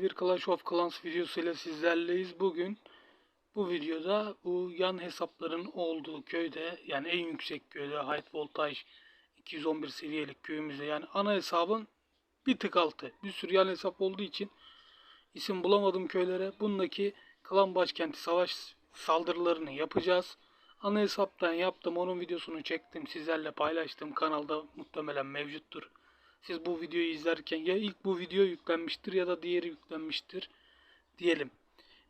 Bir Clash of Clans videosuyla sizlerleyiz. Bugün bu videoda bu yan hesapların olduğu köyde yani en yüksek köyde High Voltage 211 seviyelik köyümüzde yani ana hesabın bir tık altı. Bir sürü yan hesap olduğu için isim bulamadım köylere. Bundaki klan başkenti savaş saldırılarını yapacağız. Ana hesaptan yaptım. Onun videosunu çektim. Sizlerle paylaştım. Kanalda muhtemelen mevcuttur. Siz bu videoyu izlerken ya ilk bu video yüklenmiştir ya da diğeri yüklenmiştir diyelim.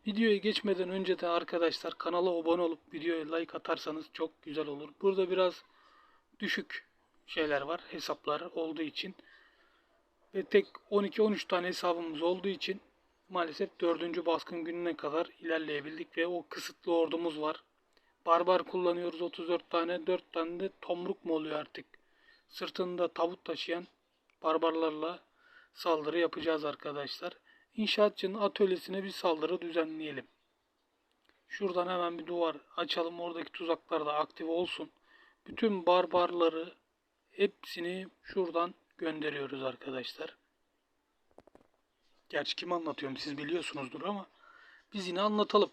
Videoya geçmeden önce de arkadaşlar kanala abone olup videoya like atarsanız çok güzel olur. Burada biraz düşük şeyler var hesaplar olduğu için ve tek 12-13 tane hesabımız olduğu için maalesef 4. baskın gününe kadar ilerleyebildik ve o kısıtlı ordumuz var. Barbar kullanıyoruz 34 tane 4 tane de tomruk mu oluyor artık sırtında tavut taşıyan barbarlarla saldırı yapacağız arkadaşlar. İnşaatçının atölyesine bir saldırı düzenleyelim. Şuradan hemen bir duvar açalım. Oradaki tuzaklar da aktif olsun. Bütün barbarları hepsini şuradan gönderiyoruz arkadaşlar. Gerçi kim anlatıyorum siz biliyorsunuzdur ama biz yine anlatalım.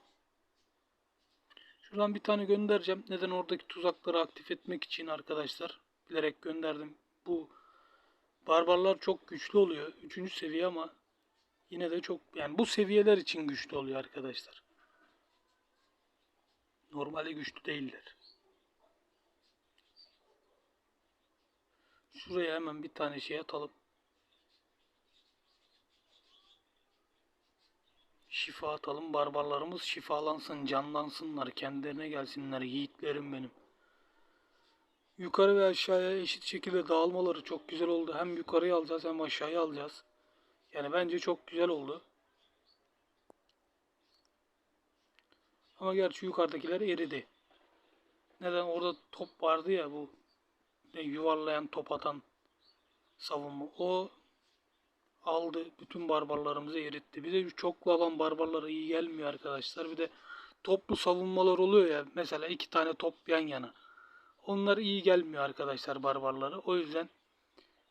Şuradan bir tane göndereceğim. Neden oradaki tuzakları aktif etmek için arkadaşlar. Bilerek gönderdim. Bu Barbarlar çok güçlü oluyor. Üçüncü seviye ama yine de çok yani bu seviyeler için güçlü oluyor arkadaşlar. Normalde güçlü değiller. Şuraya hemen bir tane şey atalım. Şifa atalım. Barbarlarımız şifalansın, canlansınlar, kendilerine gelsinler. Yiğitlerim benim. Yukarı ve aşağıya eşit şekilde dağılmaları çok güzel oldu. Hem yukarıya alacağız hem aşağıya alacağız. Yani bence çok güzel oldu. Ama gerçi yukarıdakiler eridi. Neden? Orada top vardı ya bu yuvarlayan top atan savunma. O aldı. Bütün barbarlarımızı eritti. Bir de çoklu alan barbarlara iyi gelmiyor arkadaşlar. Bir de toplu savunmalar oluyor ya. Mesela iki tane top yan yana. Onlar iyi gelmiyor arkadaşlar barbarları. O yüzden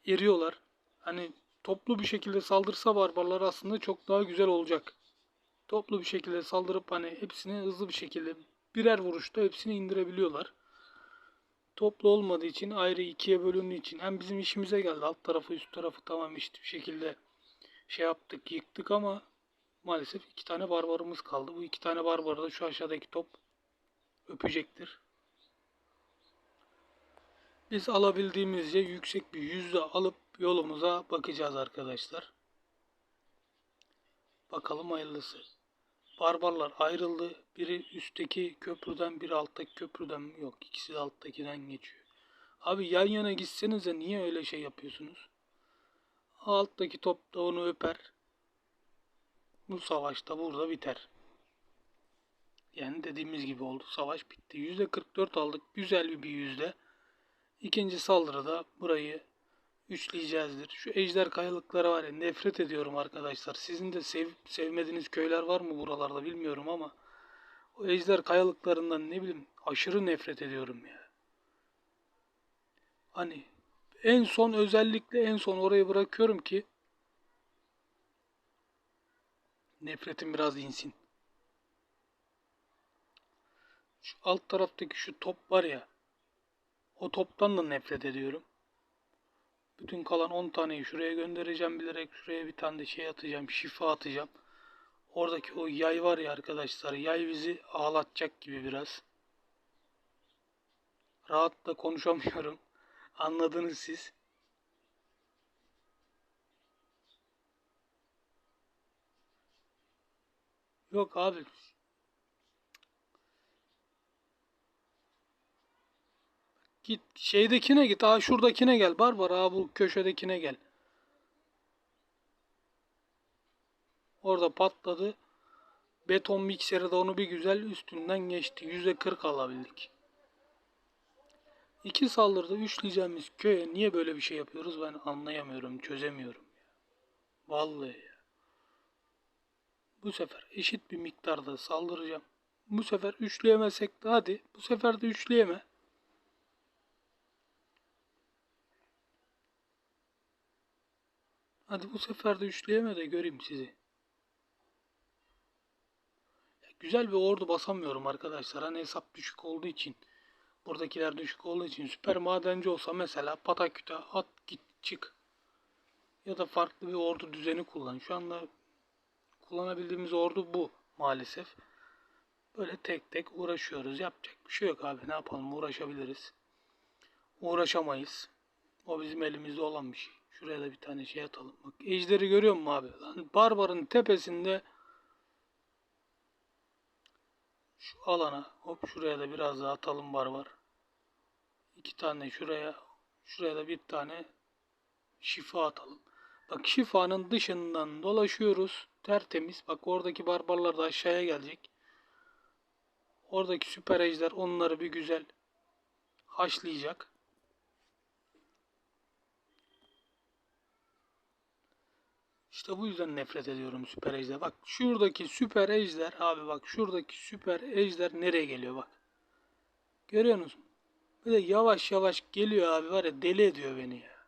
eriyorlar. Hani toplu bir şekilde saldırsa barbarlar aslında çok daha güzel olacak. Toplu bir şekilde saldırıp hani hepsini hızlı bir şekilde birer vuruşta hepsini indirebiliyorlar. Toplu olmadığı için ayrı ikiye bölündüğü için hem bizim işimize geldi. Alt tarafı üst tarafı tamam işte bir şekilde şey yaptık yıktık ama maalesef iki tane barbarımız kaldı. Bu iki tane barbarı da şu aşağıdaki top öpecektir. Biz alabildiğimizce yüksek bir yüzde alıp yolumuza bakacağız arkadaşlar. Bakalım hayırlısı. Barbarlar ayrıldı. Biri üstteki köprüden, biri alttaki köprüden mi? Yok, ikisi de alttakinden geçiyor. Abi yan yana gitsenize niye öyle şey yapıyorsunuz? Alttaki top da onu öper. Bu savaş da burada biter. Yani dediğimiz gibi oldu. Savaş bitti. %44 aldık. Güzel bir yüzde. İkinci saldırıda burayı üçleyeceğizdir. Şu ejder kayalıkları var ya nefret ediyorum arkadaşlar. Sizin de sev, sevmediğiniz köyler var mı buralarda bilmiyorum ama o ejder kayalıklarından ne bileyim aşırı nefret ediyorum ya. Hani en son özellikle en son orayı bırakıyorum ki nefretim biraz insin. Şu alt taraftaki şu top var ya o toptan da nefret ediyorum. Bütün kalan 10 taneyi şuraya göndereceğim bilerek şuraya bir tane de şey atacağım. Şifa atacağım. Oradaki o yay var ya arkadaşlar. Yay bizi ağlatacak gibi biraz. Rahat da konuşamıyorum. Anladınız siz. Yok abi Git şeydekine git. Aa şuradakine gel. Barbar aa bu köşedekine gel. Orada patladı. Beton mikseri de onu bir güzel üstünden geçti. %40 alabildik. İki saldırıda üçleyeceğimiz köye niye böyle bir şey yapıyoruz ben anlayamıyorum, çözemiyorum. Vallahi ya. Bu sefer eşit bir miktarda saldıracağım. Bu sefer üçleyemesek de hadi. Bu sefer de üçleyeme. Hadi bu sefer de üçleyeme de göreyim sizi. güzel bir ordu basamıyorum arkadaşlar. Hani hesap düşük olduğu için. Buradakiler düşük olduğu için. Süper madenci olsa mesela pataküte at git çık. Ya da farklı bir ordu düzeni kullan. Şu anda kullanabildiğimiz ordu bu maalesef. Böyle tek tek uğraşıyoruz. Yapacak bir şey yok abi. Ne yapalım uğraşabiliriz. Uğraşamayız. O bizim elimizde olan bir şey. Şuraya da bir tane şey atalım. Bak ejderi görüyor musun abi? Lan barbarın tepesinde şu alana hop şuraya da biraz daha atalım barbar. İki tane şuraya şuraya da bir tane şifa atalım. Bak şifanın dışından dolaşıyoruz. Tertemiz. Bak oradaki barbarlar da aşağıya gelecek. Oradaki süper ejder onları bir güzel haşlayacak. İşte bu yüzden nefret ediyorum süper ejder. Bak şuradaki süper ejder abi bak şuradaki süper ejder nereye geliyor bak. Görüyor musun? Böyle yavaş yavaş geliyor abi var ya deli ediyor beni ya.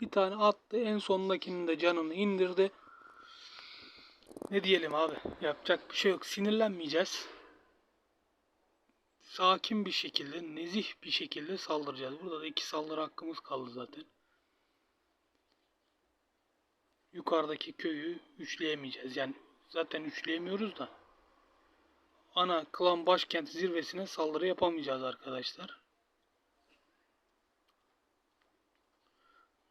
Bir tane attı en sondakinin de canını indirdi. Ne diyelim abi? Yapacak bir şey yok. Sinirlenmeyeceğiz. Sakin bir şekilde, nezih bir şekilde saldıracağız. Burada da iki saldırı hakkımız kaldı zaten. Yukarıdaki köyü üçleyemeyeceğiz. Yani zaten üçleyemiyoruz da. Ana klan başkent zirvesine saldırı yapamayacağız arkadaşlar.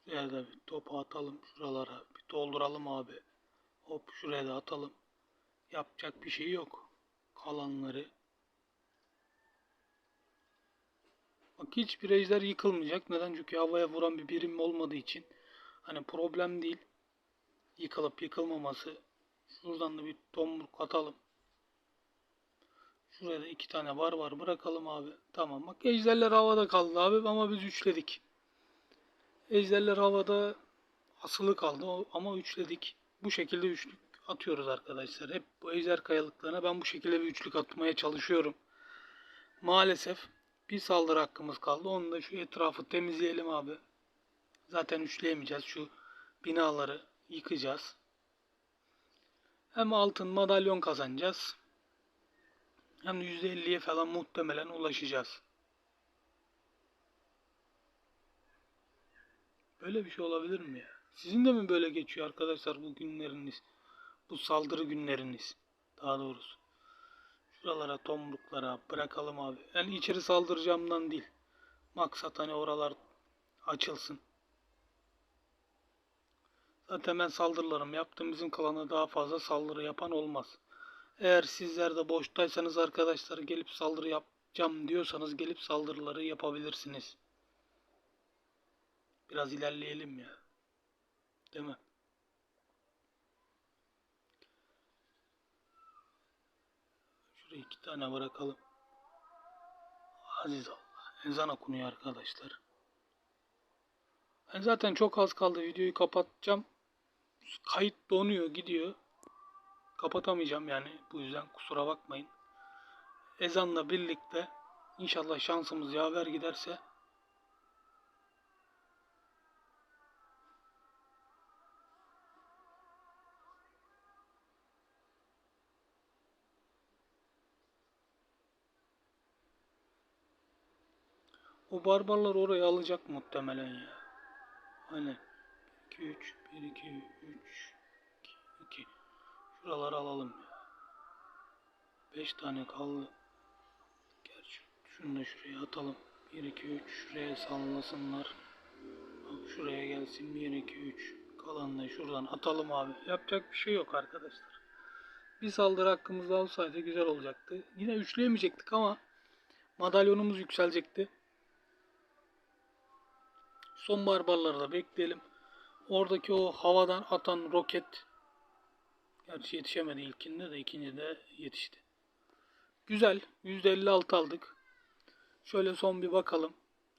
Şuraya da bir topu atalım şuralara. Bir dolduralım abi. Hop şuraya da atalım. Yapacak bir şey yok. Kalanları. Bak hiçbir ejder yıkılmayacak. Neden? Çünkü havaya vuran bir birim olmadığı için. Hani problem değil. Yıkılıp yıkılmaması. Şuradan da bir tomruk atalım. Şuraya da iki tane var var bırakalım abi. Tamam bak ejderler havada kaldı abi ama biz üçledik. Ejderler havada asılı kaldı ama üçledik. Bu şekilde üçlük atıyoruz arkadaşlar. Hep bu ejder kayalıklarına ben bu şekilde bir üçlük atmaya çalışıyorum. Maalesef bir saldırı hakkımız kaldı. Onu da şu etrafı temizleyelim abi. Zaten üçleyemeyeceğiz. Şu binaları yıkacağız. Hem altın madalyon kazanacağız. Hem %50'ye falan muhtemelen ulaşacağız. Böyle bir şey olabilir mi ya? Sizin de mi böyle geçiyor arkadaşlar bu günleriniz? Bu saldırı günleriniz. Daha doğrusu. Şuralara tomruklara bırakalım abi. Yani içeri saldıracağımdan değil. Maksat hani oralar açılsın. Zaten ben saldırılarım yaptım. Bizim klana daha fazla saldırı yapan olmaz. Eğer sizler de boştaysanız arkadaşlar gelip saldırı yapacağım diyorsanız gelip saldırıları yapabilirsiniz. Biraz ilerleyelim ya. Değil mi? Şuraya iki tane bırakalım. Aziz Allah. Ezan okunuyor arkadaşlar. Ben zaten çok az kaldı. Videoyu kapatacağım. Kayıt donuyor gidiyor. Kapatamayacağım yani. Bu yüzden kusura bakmayın. Ezanla birlikte inşallah şansımız yaver giderse O barbarlar orayı alacak muhtemelen ya. Hani 2 3 1 2 3 2 Şuraları alalım ya. 5 tane kaldı. Gerçi şunu da şuraya atalım. 1 2 3 şuraya sallasınlar. Bak şuraya gelsin 1 2 3 kalanını da şuradan atalım abi. Yapacak bir şey yok arkadaşlar. Bir saldırı hakkımız daha olsaydı güzel olacaktı. Yine üçleyemeyecektik ama madalyonumuz yükselecekti. Son barbarları da bekleyelim. Oradaki o havadan atan roket gerçi yetişemedi ilkinde de ikincide yetişti. Güzel. %56 aldık. Şöyle son bir bakalım.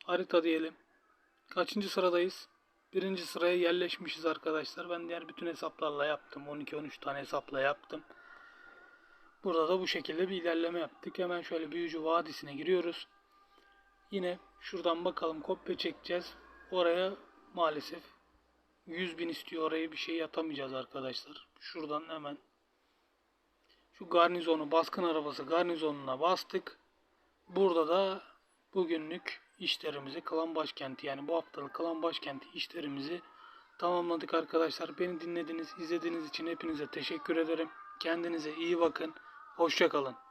Harita diyelim. Kaçıncı sıradayız? Birinci sıraya yerleşmişiz arkadaşlar. Ben diğer bütün hesaplarla yaptım. 12-13 tane hesapla yaptım. Burada da bu şekilde bir ilerleme yaptık. Hemen şöyle büyücü vadisine giriyoruz. Yine şuradan bakalım kopya çekeceğiz. Oraya maalesef 100 bin istiyor. Oraya bir şey yatamayacağız arkadaşlar. Şuradan hemen Şu garnizonu baskın arabası garnizonuna bastık. Burada da bugünlük işlerimizi klan başkenti yani bu haftalık klan başkenti işlerimizi tamamladık arkadaşlar. Beni dinlediğiniz, izlediğiniz için hepinize teşekkür ederim. Kendinize iyi bakın. Hoşçakalın.